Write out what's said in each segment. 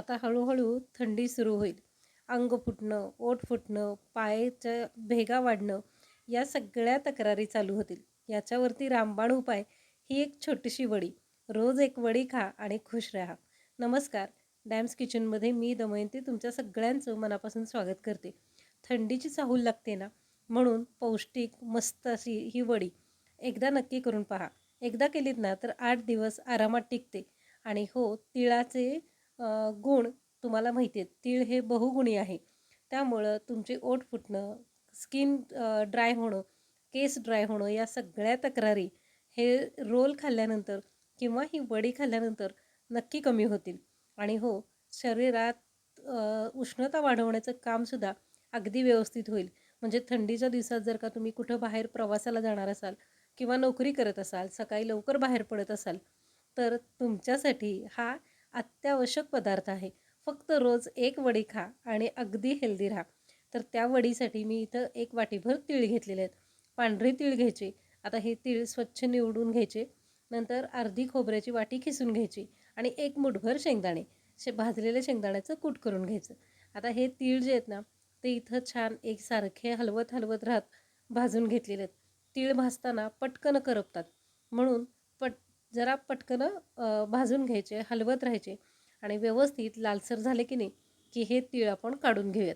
आता हळूहळू थंडी सुरू होईल. अंग फुटणं ओठ फुटणं पायाच्या भेगा वाढणं या सगळ्या तक्रारी चालू होतील. याच्यावरती रामबाण उपाय ही एक छोटीशी वडी. रोज एक वडी खा आणि खुश राहा. नमस्कार. डॅम्स किचनमध्ये मी दमयंती तुमच्या सगळ्यांचं मनापासून स्वागत करते. थंडीची चाहूल लागते ना? म्हणून पौष्टिक मस्त अशी ही वडी एकदा नक्की करून पहा. एकदा केलीत ना तर आठ दिवस आरामात टिकते. आणि हो तिळाचे गुण तुम्हाला माहिती आहेत. तीळ हे बहुगुणी आहे. त्यामुळं तुमचे ओठ फुटणं स्किन ड्राय होणं केस ड्राय होणं या सगळ्या तक्रारी हे रोल खाल्ल्यानंतर किंवा ही वडी खाल्ल्यानंतर नक्की कमी होतील. आणि हो शरीरात उष्णता वाढवण्याचं कामसुद्धा अगदी व्यवस्थित होईल. म्हणजे थंडीच्या दिवसात जर का तुम्ही कुठं बाहेर प्रवासाला जाणार असाल किंवा नोकरी करत असाल सकाळी लवकर बाहेर पडत असाल तर तुमच्यासाठी हा अत्यावश्यक पदार्थ आहे. फक्त रोज एक वडी खा आणि अगदी हेल्दी राहा. तर त्या वडीसाठी मी इथं एक वाटीभर तीळ घेतलेले आहेत. पांढरी तीळ घ्यायची. आता हे तीळ स्वच्छ निवडून घ्यायचे. नंतर अर्धी खोबऱ्याची वाटी खिसून घ्यायची आणि एक मुठभर शेंगदाणे. शे भाजलेल्या शेंगदाण्याचं कूट करून घ्यायचं. आता हे तीळ जे आहेत ना ते इथं छान एकसारखे हलवत हलवत राहत भाजून घेतलेले आहेत. तीळ भाजताना पटकन करपतात. म्हणून पट जरा पटकन भाजून घ्यायचे हलवत राहायचे आणि व्यवस्थित लालसर झाले की नाही की हे तीळ आपण काढून घेऊयात.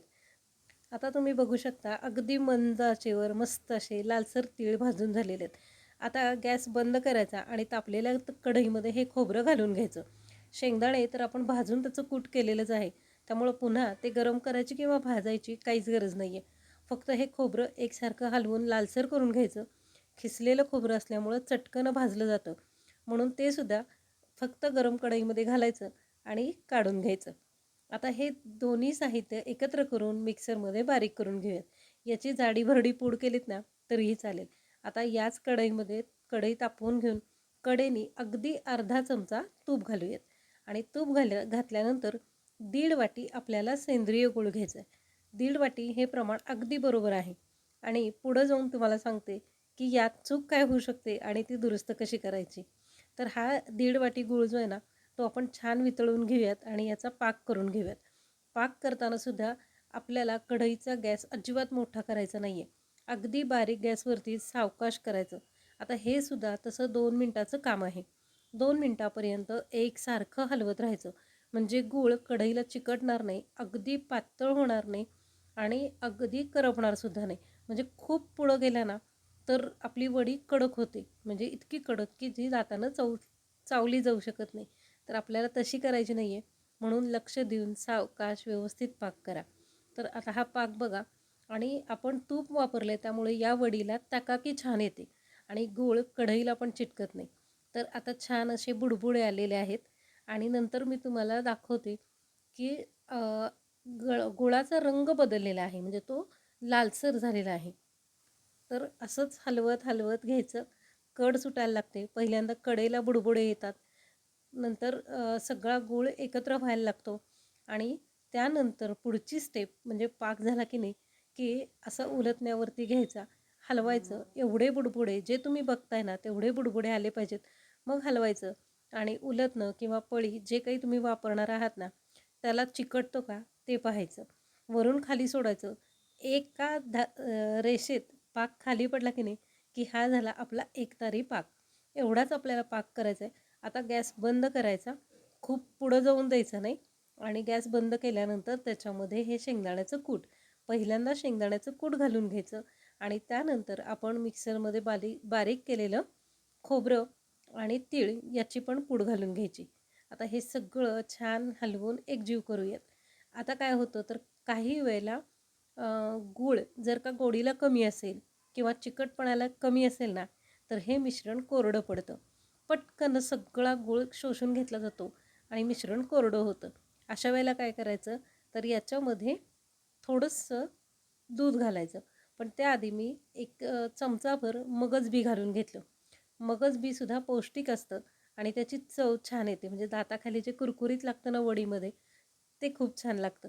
आता तुम्ही बघू शकता अगदी मंद आचेवर मस्त असे लालसर तीळ भाजून झालेले आहेत. आता गॅस बंद करायचा आणि तापलेल्या कढईमध्ये हे खोबरं घालून घ्यायचं. शेंगदाणे तर आपण भाजून त्याचं कूट केलेलंच आहे. त्यामुळं पुन्हा ते गरम करायची किंवा भाजायची काहीच गरज नाही आहे फक्त हे खोबरं एकसारखं हलवून लालसर करून घ्यायचं. खिसलेलं खोबरं असल्यामुळं चटकन भाजलं जातं. म्हणून ते सुद्धा फक्त गरम कढईमध्ये घालायचं आणि काढून घ्यायचं. आता हे दोन्ही साहित्य एकत्र करून मिक्सरमध्ये बारीक करून घेऊयात. याची जाडी भरडी पूड केलीत ना तरीही चालेल. आता याच कढईमध्ये कढई तापवून घेऊन कडेनी अगदी अर्धा चमचा तूप घालूयात. आणि तूप घाल घातल्यानंतर दीड वाटी आपल्याला सेंद्रिय गूळ घ्यायचा आहे दीड वाटी हे प्रमाण अगदी बरोबर आहे. आणि पुढं जाऊन तुम्हाला सांगते की यात चूक काय होऊ शकते आणि ती दुरुस्त कशी करायची. तर हा दीड वाटी गूळ जो आहे ना तो आपण छान वितळून घेऊयात आणि याचा पाक करून घेऊयात. पाक करताना सुद्धा आपल्याला कढईचा गॅस अजिबात मोठा करायचा नाही आहे अगदी बारीक गॅसवरती सावकाश करायचं. आता हे सुद्धा तसं दोन मिनटाचं काम आहे. दोन मिनटापर्यंत एकसारखं हलवत राहायचं. म्हणजे गूळ कढईला चिकटणार नाही अगदी पातळ होणार नाही आणि अगदी करपणारसुद्धा नाही. म्हणजे खूप पुढं गेल्या ना तर आपली वडी कडक होते. म्हणजे इतकी कडक की जी जाताना चव चावली जाऊ शकत नाही. तर आपल्याला तशी करायची नाही आहे म्हणून लक्ष देऊन सावकाश व्यवस्थित पाक करा. तर आता हा पाक बघा. आणि आपण तूप वापरले त्यामुळे या वडीला तकाकी छान येते. आणि गूळ कढईला पण चिटकत नाही. तर आता छान असे बुडबुडे आलेले आहेत. आणि नंतर मी तुम्हाला दाखवते की गळ गुळाचा रंग बदललेला आहे. म्हणजे तो लालसर झालेला आहे. तर असंच हलवत हलवत घ्यायचं. कड सुटायला लागते. पहिल्यांदा कडेला बुडबुडे येतात. नंतर सगळा गूळ एकत्र व्हायला लागतो. आणि त्यानंतर पुढची स्टेप म्हणजे पाक झाला की नाही की असं उलटण्यावरती घ्यायचा. हलवायचं. एवढे बुडबुडे जे तुम्ही बघताय ना तेवढे बुडबुडे आले पाहिजेत. मग हलवायचं. आणि उलटणं किंवा पळी जे काही तुम्ही वापरणार आहात ना त्याला चिकटतो का ते पाहायचं. वरून खाली सोडायचं. एका धा रेषेत पाक खाली पडला की नाही की हा झाला आपला एकतारी पाक. एवढाच आपल्याला पाक करायचा आहे आता गॅस बंद करायचा खूप पुढं जाऊन द्यायचं नाही आणि गॅस बंद केल्यानंतर त्याच्यामध्ये हे शेंगदाण्याचं कूट. पहिल्यांदा शेंगदाण्याचं कूट घालून घ्यायचं आणि त्यानंतर आपण मिक्सरमध्ये बारीक बारीक केलेलं खोबरं आणि तीळ याची पण पूड घालून घ्यायची. आता हे सगळं छान हलवून एकजीव करूयात. आता काय होतं तर काही वेळेला गूळ जर का गोडीला कमी असेल किंवा चिकटपणाला कमी असेल ना तर हे मिश्रण कोरडं पडतं. पटकन सगळा गूळ शोषून घेतला जातो आणि मिश्रण कोरडं होतं. अशा वेळेला काय करायचं? तर याच्यामध्ये थोडंसं दूध घालायचं. पण त्याआधी मी एक चमचाभर मगज बी घालून घेतलं. मगज बी सुद्धा पौष्टिक असतं आणि त्याची चव छान येते. म्हणजे दाताखाली जे कुरकुरीत लागतं ना वडीमध्ये ते खूप छान लागतं.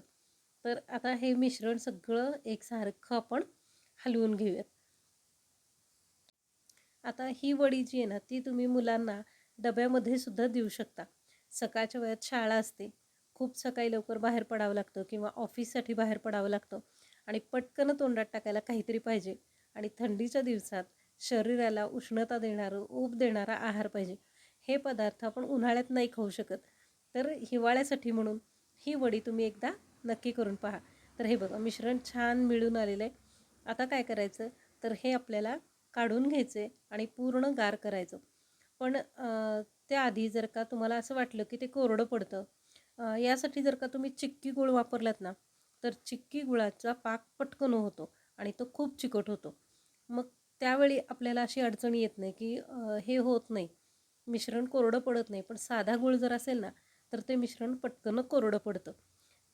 तर आता हे मिश्रण सगळं एकसारखं आपण हलवून घेऊयात. आता ही वडी जी आहे ना ती तुम्ही मुलांना डब्यामध्ये सुद्धा देऊ शकता. सकाळच्या वेळात शाळा असते. खूप सकाळी लवकर बाहेर पडावं लागतं किंवा ऑफिससाठी बाहेर पडावं लागतं. आणि पटकन तोंडात टाकायला काहीतरी पाहिजे. आणि थंडीच्या दिवसात शरीराला उष्णता देणारं ऊब देणारा आहार पाहिजे. हे पदार्थ आपण उन्हाळ्यात नाही खाऊ शकत. तर हिवाळ्यासाठी म्हणून ही वडी तुम्ही एकदा नक्की करून पहा. तर हे बघा मिश्रण छान मिळून आलेलं आहे आता काय करायचं? तर हे आपल्याला काढून घ्यायचे आणि पूर्ण गार करायचं. पण त्याआधी जर का तुम्हाला असं वाटलं की ते कोरडं पडतं यासाठी जर का तुम्ही चिक्की गुळ वापरलात ना तर चिक्की गुळाचा पाक पटकन होतो आणि तो खूप चिकट होतो. मग त्यावेळी आपल्याला अशी अडचण येत नाही की हे होत नाही. मिश्रण कोरडं पडत नाही पण साधा गुळ जर असेल ना तर ते मिश्रण पटकन कोरडं पडतं.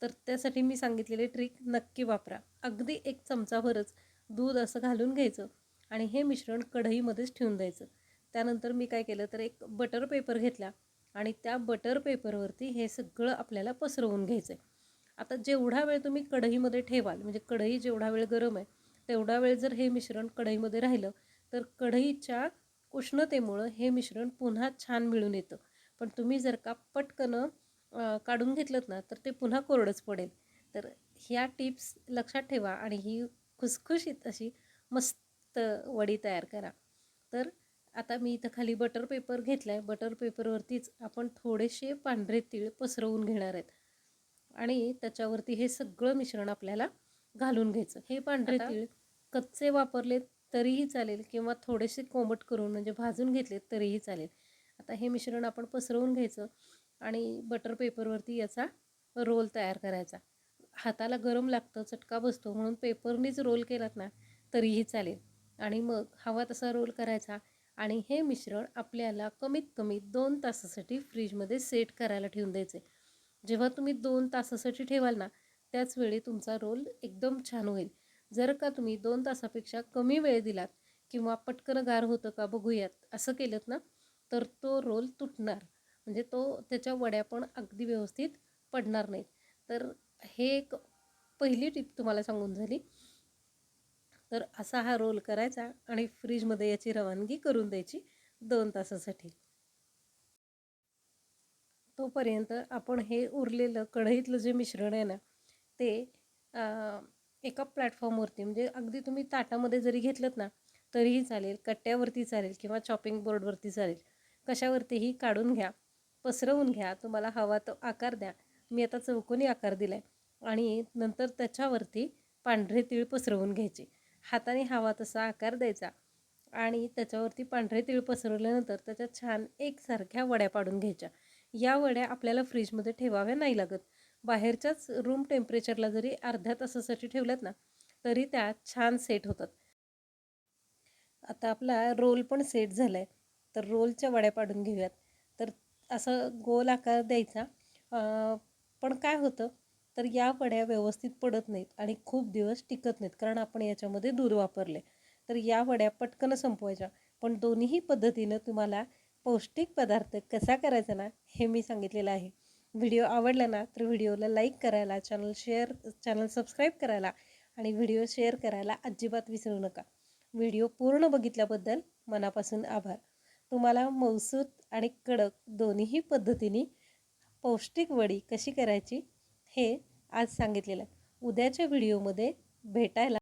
तर त्यासाठी मी सांगितलेली ट्रिक नक्की वापरा. अगदी एक चमचाभरच दूध असं घालून घ्यायचं आणि हे मिश्रण कढईमध्येच ठेवून द्यायचं. त्यानंतर मी काय केलं तर एक बटर पेपर घेतला आणि त्या बटर पेपरवरती हे सगळं आपल्याला पसरवून घ्यायचं आहे आता जेवढा वेळ तुम्ही कढईमध्ये ठेवाल म्हणजे कढई जेवढा वेळ गरम आहे तेवढा वेळ जर हे मिश्रण कढईमध्ये राहिलं तर कढईच्या उष्णतेमुळं हे मिश्रण पुन्हा छान मिळून येतं. पण तुम्ही जर का पटकन काढून घेतलं ना तर ते पुन्हा कोरडंच पडेल. तर ह्या टिप्स लक्षात ठेवा आणि ही खुसखुशीत अशी मस्त वडी तयार करा. तर आता मी इथं खाली बटर पेपर घेतला आहे बटर पेपरवरतीच आपण थोडेसे पांढरे तीळ पसरवून घेणार आहेत. आणि त्याच्यावरती हे सगळं मिश्रण आपल्याला घालून घ्यायचं. हे पांढरे तीळ कच्चे वापरले तरीही चालेल किंवा थोडेसे कोमट करून म्हणजे भाजून घेतले तरीही चालेल. आता हे मिश्रण आपण पसरवून घ्यायचं. आणि बटर पेपरवरती याचा रोल तयार करायचा. हाताला गरम लागतं चटका बसतो म्हणून पेपरनीच रोल केलात ना तरीही चालेल. आणि मग हवा तसा रोल करायचा आणि हे मिश्रण आपल्याला कमीत कमी दोन तासासाठी फ्रीजमध्ये सेट करायला ठेवून द्यायचे. जेव्हा तुम्ही दोन तासासाठी ठेवाल ना त्याच वेळी तुमचा रोल एकदम छान होईल. जर का तुम्ही दोन तासापेक्षा कमी वेळ दिलात किंवा पटकन गार होतं का बघूयात असं केलं ना तर तो रोल तुटणार. म्हणजे तो त्याच्या वड्या पण अगदी व्यवस्थित पडणार नाहीत. तर हे एक पहिली टिप तुम्हाला सांगून झाली. तर असा हा रोल करायचा आणि फ्रीजमध्ये याची रवानगी करून द्यायची दोन तासासाठी. तोपर्यंत आपण हे उरलेलं कढईतलं जे मिश्रण आहे ना ते एका प्लॅटफॉर्मवरती म्हणजे अगदी तुम्ही ताटामध्ये जरी घेतलं ना तरीही चालेल कट्ट्यावरती चालेल किंवा चॉपिंग बोर्डवरती चालेल कशावरतीही काढून घ्या. पसरवून घ्या. तुम्हाला हवा तो आकार द्या. मी आता चौकोनी आकार दिला आहे आणि नंतर त्याच्यावरती पांढरे तीळ पसरवून घ्यायचे. हाताने हवा तसा आकार द्यायचा. आणि त्याच्यावरती पांढरे तीळ पसरवल्यानंतर त्याच्या छान एकसारख्या वड्या पाडून घ्यायच्या. या वड्या आपल्याला फ्रीजमध्ये ठेवाव्या नाही लागत. बाहेरच्याच रूम टेम्परेचरला जरी अर्ध्या तासासाठी ठेवल्यात ना तरी त्या छान सेट होतात. आता आपला रोल पण सेट झाला आहे तर रोलच्या वड्या पाडून घेऊयात. असं गोल आकार द्यायचा. पण काय होतं तर या वड्या व्यवस्थित पडत नाहीत आणि खूप दिवस टिकत नाहीत कारण आपण याच्यामध्ये दूध वापरले. तर या वड्या पटकन संपवायच्या. पण दोन्हीही पद्धतीनं तुम्हाला पौष्टिक पदार्थ कसा करायचा ना हे मी सांगितलेलं आहे. व्हिडिओ आवडला ना तर व्हिडिओला लाईक करायला चॅनल शेअर चॅनल सबस्क्राईब करायला आणि व्हिडिओ शेअर करायला अजिबात विसरू नका. व्हिडिओ पूर्ण बघितल्याबद्दल मनापासून आभार. तुम्हाला मौसूत आणि कडक दोन्हीही पद्धतीने पौष्टिक वडी कशी करायची हे आज सांगितलेलं आहे. उद्याच्या व्हिडिओमध्ये भेटायला